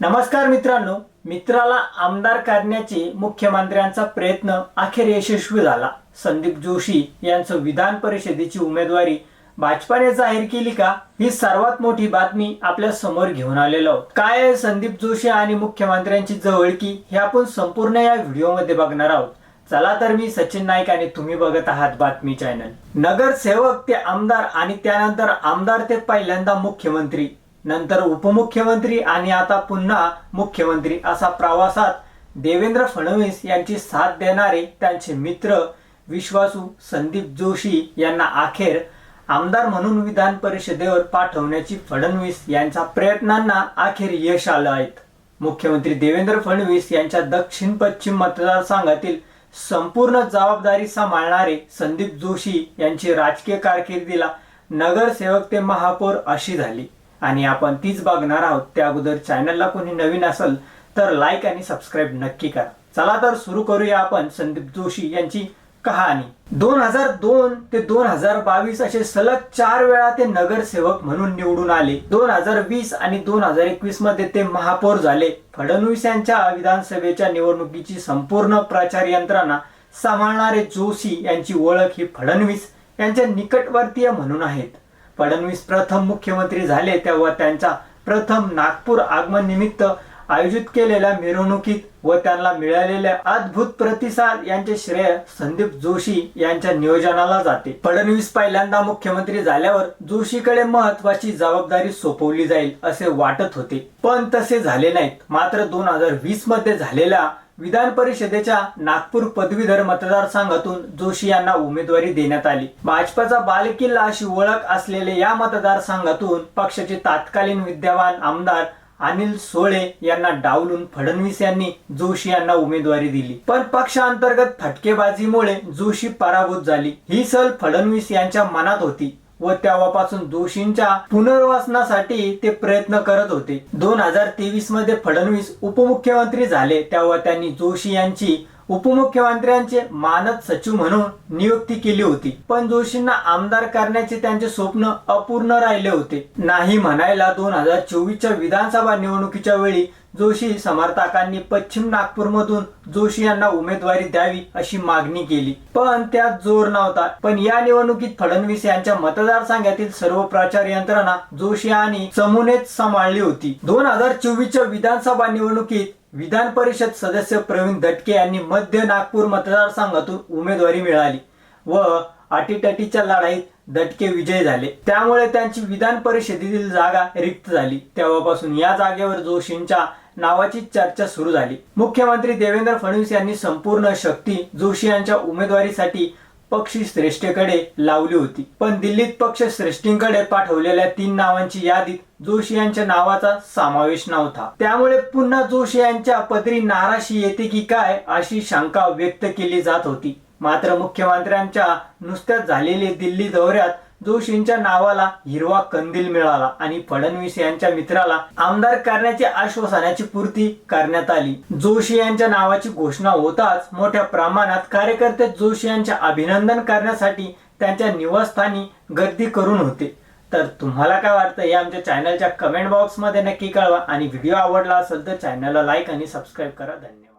नमस्कार मित्रांनो मित्राला आमदार करण्याचे मुख्यमंत्र्यांचा प्रयत्न अखेर यशस्वी झाला. संदीप जोशी यांचं विधान परिषदेची उमेदवारी भाजपाने जाहीर केली का ही सर्वात मोठी बातमी आपल्यासमोर घेऊन आलेलो आहोत. काय आहे संदीप जोशी आणि मुख्यमंत्र्यांची जवळकी हे आपण संपूर्ण या व्हिडिओमध्ये बघणार आहोत. चला तर मी सचिन नाईक आणि तुम्ही बघत आहात बातमी चॅनल. नगरसेवक ते आमदार आणि त्यानंतर आमदार ते पहिल्यांदा मुख्यमंत्री. नंतर उपमुख्यमंत्री आणि आता पुन्हा मुख्यमंत्री असा प्रवासात देवेंद्र फडणवीस यांची साथ देणारे त्यांचे मित्र विश्वासू संदीप जोशी यांना अखेर आमदार म्हणून विधान परिषदेवर पाठवण्याची फडणवीस यांच्या प्रयत्नांना अखेर यश आलं आहेत मुख्यमंत्री देवेंद्र फडणवीस यांच्या दक्षिण पश्चिम मतदारसंघातील संपूर्ण जबाबदारी सांभाळणारे संदीप जोशी यांची राजकीय कारकिर्दीला नगरसेवक ते महापौर अशी झाली. आणि आपण तीच बघणार आहोत. त्या अगोदर चॅनलला कोणी नवीन असेल तर लाईक आणि सबस्क्राईब नक्की करा. चला तर सुरू करूया आपण संदीप जोशी यांची कहाणी. दोन हजार दोन ते दोन हजार बावीस असे सलग चार वेळा ते नगरसेवक म्हणून निवडून आले. दोन हजार वीस आणि दोन हजार एकवीसमध्ये ते महापौर झाले. फडणवीस यांच्या विधानसभेच्या निवडणुकीची संपूर्ण प्रचार यंत्रणा सांभाळणारे जोशी यांची ओळख ही फडणवीस यांच्या निकटवर्तीय म्हणून आहेत. फडणवीस प्रथम मुख्यमंत्री झाले तेव्हा त्यांचा प्रथम नागपूर आगमन निमित्त आयोजित केलेल्या मिरवणुकीत व त्यांना मिळालेल्या अद्भुत प्रतिसाद यांचे श्रेय संदीप जोशी यांच्या नियोजनाला जाते. फडणवीस पहिल्यांदा मुख्यमंत्री झाल्यावर जोशीकडे महत्वाची जबाबदारी सोपवली जाईल असे वाटत होते. पण तसे झाले नाहीत. मात्र दोन हजार वीसमध्ये झालेल्या विधान परिषदेच्या नागपूर पदवीधर मतदारसंघातून जोशी यांना उमेदवारी देण्यात आली. भाजपाचा बालकिल्ला अशी ओळख असलेले या मतदारसंघातून पक्षाचे तत्कालीन विद्यमान आमदार अनिल सोळे यांना डावलून फडणवीस यांनी जोशी यांना उमेदवारी दिली. पण पक्षांतर्गत फटकेबाजीमुळे जोशी पराभूत झाली. ही सल फडणवीस यांच्या मनात होती व तेव्हापासून जोशींच्या पुनर्वसनासाठी ते प्रयत्न करत होते. दोन हजार तेवीसमध्ये फडणवीस उपमुख्यमंत्री झाले तेव्हा त्यांनी जोशी यांची उपमुख्यमंत्र्यांचे मानद सचिव म्हणून नियुक्ती केली होती. पण जोशींना आमदार करण्याचे त्यांचे स्वप्न अपूर्ण राहिले होते. नाही म्हणायला दोन हजार चोवीसच्या विधानसभा निवडणुकीच्या वेळी जोशी समर्थकांनी पश्चिम नागपूरमधून जोशी यांना उमेदवारी द्यावी अशी मागणी केली. पण त्यात जोर नव्हता. पण या निवडणुकीत फडणवीस यांच्या मतदारसंघातील सर्व प्रचार यंत्रणा जोशी आणि चमूनेच सांभाळली होती. दोन हजार चोवीसच्या विधानसभा निवडणुकीत विधान परिषद सदस्य प्रवीण दटके यांनी मध्य नागपूर मतदारसंघातून उमेदवारी मिळाली व अटीटटीच्या लढाईत दटके विजय झाले. त्यामुळे त्यांची विधान परिषदेतील जागा रिक्त झाली. तेव्हापासून या जागेवर जोशींच्या नावाची चर्चा सुरू झाली. मुख्यमंत्री देवेंद्र फडणवीस यांनी संपूर्ण शक्ती जोशी यांच्या उमेदवारीसाठी पक्षी श्रेष्ठेकडे लावली होती. पण दिल्लीत पक्ष श्रेष्ठींकडे पाठवलेल्या तीन नावांची यादीत जोशी यांच्या नावाचा समावेश नव्हता. त्यामुळे पुन्हा जोशी यांच्या पदरी नाराशी येते की काय अशी शंका व्यक्त केली जात होती. मात्र मुख्यमंत्र्यांच्या नुसत्याच झालेले दिल्ली दौऱ्यात जोशींच्या नावाला हिरवा कंदील मिळाला आणि फडणवीस यांच्या मित्राला आमदार करण्याच्या आश्वासनाची पूर्ती करण्यात आली. जोशी यांच्या नावाची घोषणा होताच मोठ्या प्रमाणात कार्यकर्ते जोशी यांचे अभिनंदन करण्यासाठी त्यांच्या निवासस्थानी गर्दी करून होते. तर तुम्हाला काय वाटतं हे आमच्या चॅनलच्या कमेंट बॉक्समध्ये नक्की कळवा आणि व्हिडिओ आवडला असेल तर चॅनलला लाईक आणि सबस्क्राईब करा. धन्यवाद.